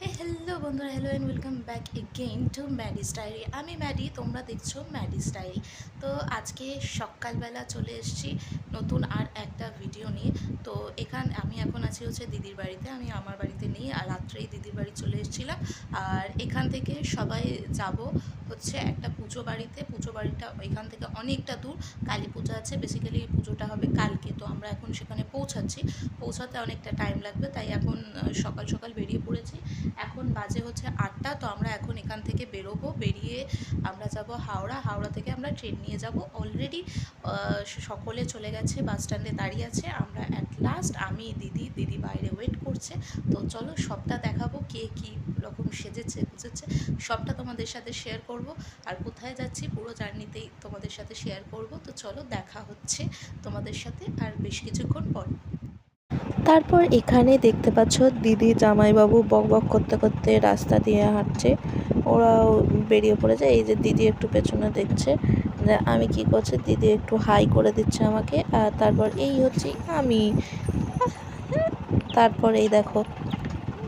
Hello বন্ধুরা hello and welcome back again to Maddie style আমি Maddie তোমরা দেখছ ম্যাডি স্টাইল তো আজকে সকালবেলা চলে এসেছি নতুন আর একটা ভিডিও নিয়ে। তো এখান, আমি এখন আছি হচ্ছে দিদির বাড়িতে, আমি আমার বাড়িতে নেই আর রাত্রেই দিদির বাড়ি চলে এসেছিলাম। আর এখান থেকে সবাই যাব হচ্ছে একটা পুজো বাড়িতে। পুজো বাড়িটা এখান থেকে অনেকটা দূর। কালী পূজা আছে। বেসিক্যালি পুজোটা হবে কালকে। তো আমরা এখন সেখানে পৌঁছাচ্ছি। পৌঁছাতে অনেকটা টাইম লাগবে। তাই এখন সকাল সকাল বেরিয়ে পড়েছি। এখন বাজে হচ্ছে আটটা। তো আমরা এখন এখান থেকে বেরোবো। বেরিয়ে আমরা যাব হাওড়া। হাওড়া থেকে আমরা ট্রেন নিয়ে যাব। অলরেডি সকলে চলে গেছে বাস স্ট্যান্ডে দাঁড়িয়ে আছে। আমরা অ্যাট লাস্ট আমি, দিদি দিদি বাইরে ওয়েট করছে। তো চলো সবটা দেখাবো কে কী রকম সেজেছে বুঝেছে সবটা তোমাদের সাথে শেয়ার করব। আর কোথায় যাচ্ছি পুরো জার্নিতেই তোমাদের সাথে শেয়ার করব। তো চলো দেখা হচ্ছে তোমাদের সাথে আর বেশ কিছুক্ষণ পর। তারপর এখানে দেখতে পাচ্ছ দিদি জামাইবাবু বক বক করতে করতে রাস্তা দিয়ে হাঁটছে। ওরাও বেরিয়ে পড়েছে। এই যে দিদি একটু পেছনে দেখছে যে আমি কি করছি? দিদি একটু হাই করে দিচ্ছে আমাকে। আর তারপর এই হচ্ছে আমি। তারপর এই দেখো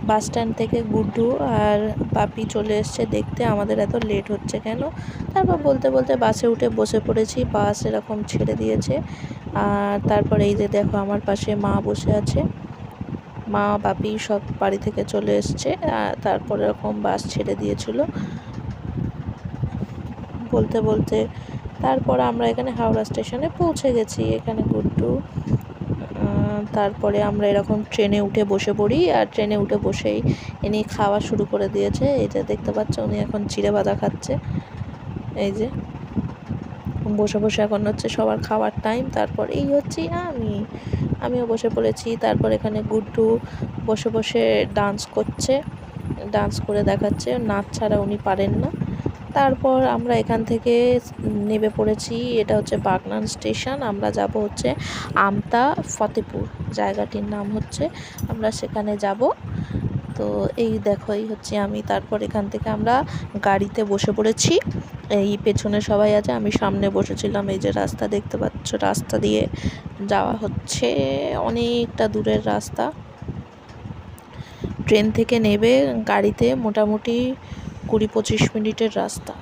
বাস স্ট্যান্ড থেকে গুড্ডু আর পাপি চলে এসছে দেখতে। আমাদের এত লেট হচ্ছে কেন? তারপর বলতে বলতে বাসে উঠে বসে পড়েছি। বাস এরকম ছেড়ে দিয়েছে। আর তারপরে এই যে দেখো আমার পাশে মা বসে আছে। মা বাপি সব বাড়ি থেকে চলে এসছে। তারপর এরকম বাস ছেড়ে দিয়েছিল। বলতে বলতে তারপর আমরা এখানে হাওড়া স্টেশনে পৌঁছে গেছি। এখানে গুড্ডু তারপরে আমরা এরকম ট্রেনে উঠে বসে পড়ি আর ট্রেনে উঠে বসেই ইনি খাওয়া শুরু করে দিয়েছে। এই যে দেখতে পাচ্ছ, উনি এখন চিড়ে বাঁধা খাচ্ছে। এই যে বসে বসে এখন হচ্ছে সবার খাওয়ার টাইম তারপর এই হচ্ছে আমি। আমিও বসে পড়েছি। তারপর এখানে গুড্ডু বসে বসে ডান্স করছে। ডান্স করে দেখাচ্ছে। নাচ ছাড়া উনি পারেন না। তারপর আমরা এখান থেকে নেমে পড়েছি। এটা হচ্ছে বাগনান স্টেশন। আমরা যাব হচ্ছে আমতা ফতেপুর। জায়গাটির নাম হচ্ছে, আমরা সেখানে যাব। তো এই দেখো, এই হচ্ছে আমি। তারপর এখান থেকে আমরা গাড়িতে বসে পড়েছি। এই পেছনে সবাই আছে। আমি সামনে বসেছিলাম। এই যে রাস্তা দেখতে পাচ্ছ, রাস্তা দিয়ে যাওয়া হচ্ছে। অনেকটা দূরের রাস্তা। ট্রেন থেকে নেবে গাড়িতে। মোটামুটি কুড়ি পঁচিশ মিনিটের রাস্তা।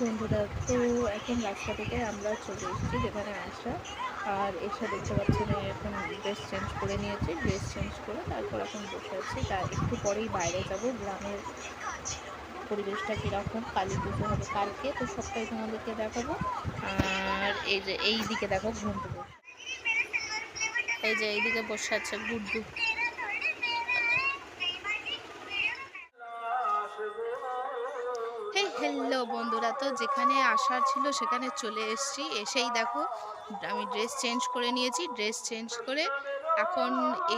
বন্ধুরা, তো এখন রাস্তা থেকে আমরা চলে এসেছি যেখানে আসা আর এসে দেখতে পাচ্ছেন এই এখন ড্রেস চেঞ্জ করে নিয়েছি, ড্রেস চেঞ্জ করে তারপর এখন বসে আছি। তা একটু পরেই বাইরে যাব, গ্রামের পরিবেশটা কীরকম? কালী পুজো হবে কালকে, তো সবটাই তোমাদেরকে দেখাবো। আর এই যে এই দিকে দেখো বসে এই যে এইদিকে বসে আছে গুড্ডু। হ্যালো বন্ধুরা, তো যেখানে আসার ছিল সেখানে চলে এসেছি। এসেই দেখো, আমি ড্রেস চেঞ্জ করে নিয়েছি। ড্রেস চেঞ্জ করে এখন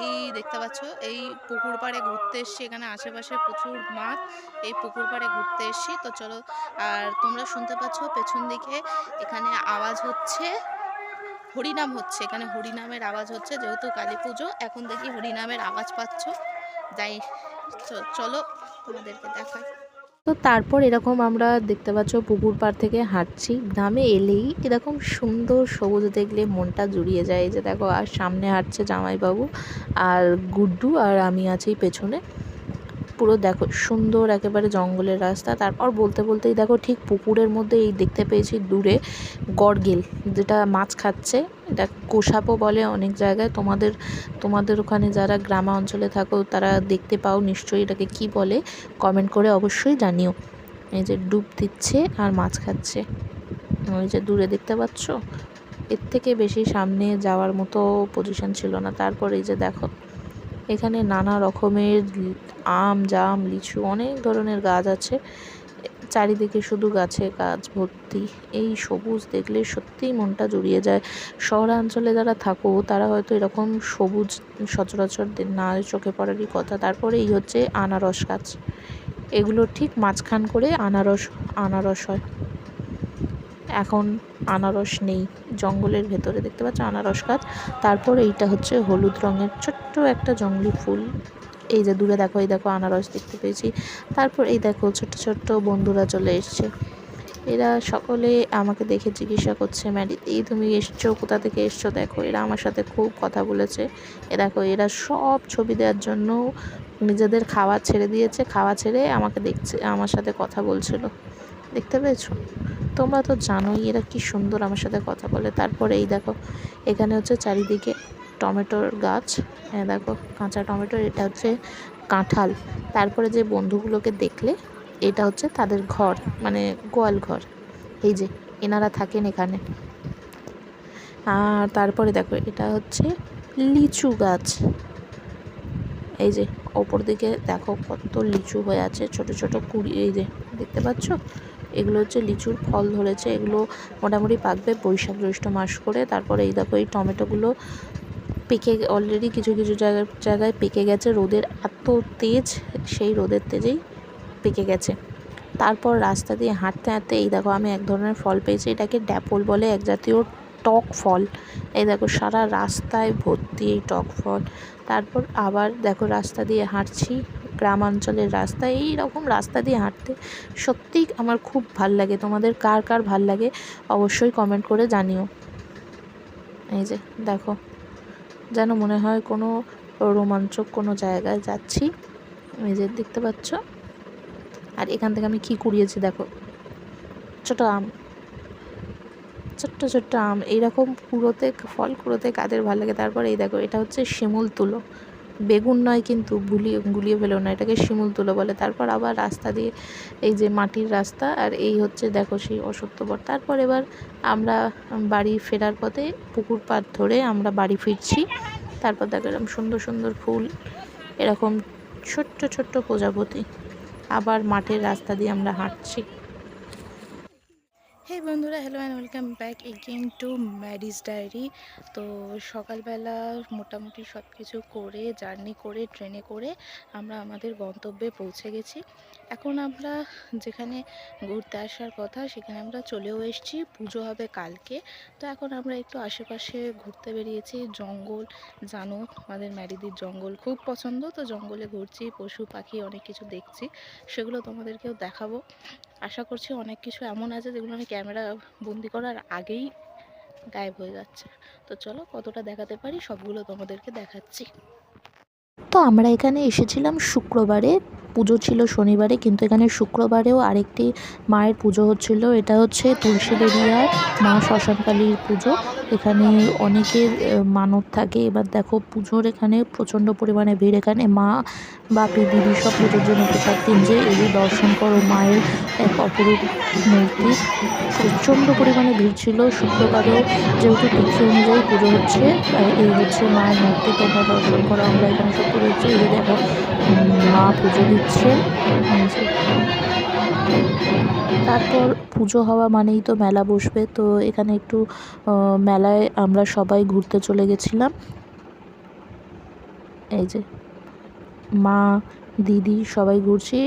এই দেখতে পাচ্ছ, এই পুকুর পাড়ে ঘুরতে এসছি, এখানে আশেপাশে প্রচুর মাঠ এই পুকুর পাড়ে ঘুরতে এসছি। তো চলো, আর তোমরা শুনতে পাচ্ছ, পেছন দিকে এখানে আওয়াজ হচ্ছে, হরিনাম হচ্ছে, এখানে হরিনামের আওয়াজ হচ্ছে, যেহেতু কালী পুজো, এখন দেখি হরিনামের আওয়াজ পাচ্ছ। যাই চলো তোমাদেরকে দেখাই। তো তারপর এরকম আমরা দেখতে পাচ্ছ পুকুর পাড় থেকে হাঁটছি। গ্রামে এলেই এরকম সুন্দর সবুজ দেখলে মনটা জুড়িয়ে যায় যে দেখো আর সামনে হাঁটছে জামাইবাবু আর গুড্ডু আর আমি আছি পেছনে। পুরো দেখো, সুন্দর একেবারে জঙ্গলের রাস্তা। তারপর বলতে বলতেই দেখো ঠিক পুকুরের মধ্যে এই দেখতে পেয়েছি দূরে গড়গেল, যেটা মাছ খাচ্ছে। এটা গোসাপও বলে অনেক জায়গায়। তোমাদের তোমাদের ওখানে যারা গ্রামা অঞ্চলে থাকো, তারা দেখতে পাও নিশ্চয়ই এটাকে কি বলে। কমেন্ট করে অবশ্যই জানিও। এই যে ডুব দিচ্ছে আর মাছ খাচ্ছে। ওই যে দূরে দেখতে পাচ্ছ? এর থেকে বেশি সামনে যাওয়ার মতো পজিশন ছিল না। তারপর এই যে দেখো এখানে নানা রকমের আম, জাম, লিচু অনেক ধরনের গাছ আছে। চারিদিকে শুধু গাছে গাছ ভর্তি। এই সবুজ দেখলে সত্যিই মনটা জুড়িয়ে যায়। শহরাঞ্চলে যারা থাকো, তারা হয়তো এরকম সবুজ সচরাচর না চোখে পড়ারই কথা। তারপরে এই হচ্ছে আনারস গাছ। এগুলো ঠিক মাঝখান করে আনারস আনারস হয়। এখন আনারস নেই, জঙ্গলের ভেতরে। দেখতে পাচ্ছ আনারস গাছ। তারপর এইটা হচ্ছে হলুদ রঙের ছোট্ট একটা জঙ্গলি ফুল। এই যে দূরে দেখো, এই দেখো আনারস দেখতে পেয়েছি। তারপর এই দেখো ছোট্ট ছোট্ট বন্ধুরা চলে এসছে। এরা সকলে আমাকে দেখে জিজ্ঞাসা করছে, ম্যাডি, এই তুমি এসছো, কোথা থেকে এসছো? দেখো, এরা আমার সাথে খুব কথা বলেছে। এ দেখো, এরা সব ছবি দেওয়ার জন্য নিজেদের খাওয়া ছেড়ে দিয়েছে। খাওয়া ছেড়ে আমাকে দেখছে, আমার সাথে কথা বলছিল। দেখতে পেয়েছ? তোমরা তো জানোই এরা কি সুন্দর আমার সাথে কথা বলে। তারপরে এই দেখো, এখানে হচ্ছে চারিদিকে টমেটোর গাছ। হ্যাঁ দেখো, কাঁচা টমেটোর এটা হচ্ছে কাঁঠাল। তারপরে যে বন্ধুগুলোকে দেখলে, এটা হচ্ছে তাদের ঘর মানে গোয়াল ঘর। এই যে, এনারা থাকেন এখানে। আর তারপরে দেখো, এটা হচ্ছে লিচু গাছ। এই যে, ওপর দিকে দেখো কত লিচু হয়ে আছে, ছোট ছোট কুড়ি, এই যে, দেখতে পাচ্ছ? এগুলো হচ্ছে লিচুর ফল ধরেছে, এগুলো মোটামুটি পাকবে বৈশাখ জ্যৈষ্ঠ মাস করে। তারপরে এই দেখো, এই টমেটোগুলো পেকে অলরেডি কিছু কিছু জায়গায় জায়গায় পেকে গেছে। রোদের এত তেজ, সেই রোদের তেজেই পেকে গেছে। তারপর রাস্তা দিয়ে হাঁটতে হাঁটতে এই দেখো, আমি এক ধরনের ফল পেয়েছি, এটাকে ড্যাপল বলে, এক জাতীয় টক ফল। এই দেখো, সারা রাস্তায় ভর্তি এই টক ফল। তারপর আবার দেখো, রাস্তা দিয়ে হাঁটছি গ্রামাঞ্চলের রাস্তা এই রকম রাস্তা দিয়ে হাঁটতে সত্যিই আমার খুব ভালো লাগে। তোমাদের কার কার ভালো লাগে অবশ্যই কমেন্ট করে জানিও। এই যে, দেখো, যেন মনে হয় কোনো রোমাঞ্চক কোনো জায়গায় যাচ্ছি। এই যে, দেখতে পাচ্ছ? আর এখান থেকে আমি কি কুড়িয়েছি দেখো? ছোট আম। ছোট্ট ছোট্ট আম। এইরকম কুড়োতে ফল কুড়োতে কাদের ভালো লাগে? তারপর এই দেখো, এটা হচ্ছে শিমুল তুলো। বেগুন নয় কিন্তু গুলিয়ে গুলিয়ে ফেলো না এটাকে শিমুল তুলো বলে। তারপর আবার রাস্তা দিয়ে এই যে মাটির রাস্তা আর এই হচ্ছে দেখো সেই অসত্যবর তারপর এবার আমরা বাড়ি ফেরার পথে পুকুর পাড় ধরে আমরা বাড়ি ফিরছি। তারপর দেখো এরকম সুন্দর সুন্দর ফুল, এরকম ছোট্ট ছোট্ট প্রজাপতি। আবার মাঠের রাস্তা দিয়ে আমরা হাঁটছি। হে বন্ধুরা hello and welcome back again to marriage diary তো সকালবেলা মোটামুটি সব কিছু করে জার্নি করে ট্রেনে করে আমরা আমাদের গন্তব্যে পৌঁছে গেছি। এখন আমরা যেখানে ঘুরতে আসার কথা, সেখানে আমরা চলেও এসেছি। পুজো হবে কালকে। তো এখন আমরা একটু আশেপাশে ঘুরতে বেরিয়েছি। জঙ্গল জানো, আমাদের ম্যারিদির জঙ্গল খুব পছন্দ। তো জঙ্গলে ঘুরছি, পশু পাখি অনেক কিছু দেখছি, সেগুলো তোমাদেরকেও দেখাবো। আশা করছি অনেক কিছু এমন আছে যেগুলো আমি ক্যামেরা বন্দি করার আগেই গায়েব হয়ে যাচ্ছে। তো চলো কতটা দেখাতে পারি সবগুলো তোমাদেরকে দেখাচ্ছি। তো আমরা এখানে এসেছিলাম শুক্রবারে পুজো ছিল শনিবারে, কিন্তু এখানে শুক্রবারেও আরেকটি মায়ের পুজো হচ্ছিল। এটা হচ্ছে তুলসী বেরিয়ার মা শ্মশানকালীর পুজো। এখানে অনেকের মানত থাকে। এবার দেখো, পুজোর এখানে প্রচণ্ড পরিমাণে ভিড়। এখানে মা বাপি, দিদি সব পুজোর জন্য প্রসাদ কিনছে এই দর্শন করো, মায়ের এক অপরূপ মূর্তি। প্রচণ্ড পরিমাণে ভিড় ছিল। শুক্রবারেও যেহেতু তিথি অনুযায়ী পুজো হচ্ছে এই হচ্ছে মায়ের মূর্তি। তোমরা দর্শন করো, আমরা এখানে সব পুজো হচ্ছে। এই দেখো মা পুজো দিচ্ছে। তারপর পুজো হওয়া মানেই তো মেলা বসবে। তো এখানে একটু মেলায় আমরা সবাই ঘুরতে চলে গেছিলাম। এই যে মা দিদি সবাই ঘুরছি।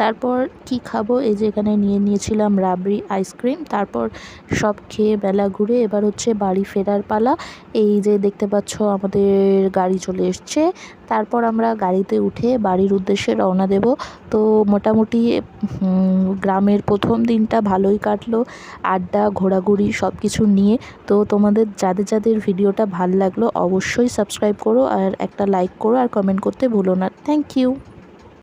তারপর কি খাব? এই যে এখানে নিয়ে নিয়েছিলাম রাবড়ি আইসক্রিম। তারপর সব খেয়ে বেলা ঘুরে এবার হচ্ছে বাড়ি ফেরার পালা। এই যে দেখতে পাচ্ছ আমাদের গাড়ি চলে এসছে। তারপর আমরা গাড়িতে উঠে বাড়ির উদ্দেশ্যে রওনা দেব। তো মোটামুটি গ্রামের প্রথম দিনটা ভালোই কাটলো। আড্ডা, ঘোরাঘুরি সব কিছু নিয়ে। তো তোমাদের যাদের যাদের ভিডিওটা ভালো লাগল অবশ্যই সাবস্ক্রাইব করো আর একটা লাইক করো আর কমেন্ট করতে ভুলো না। Thank you.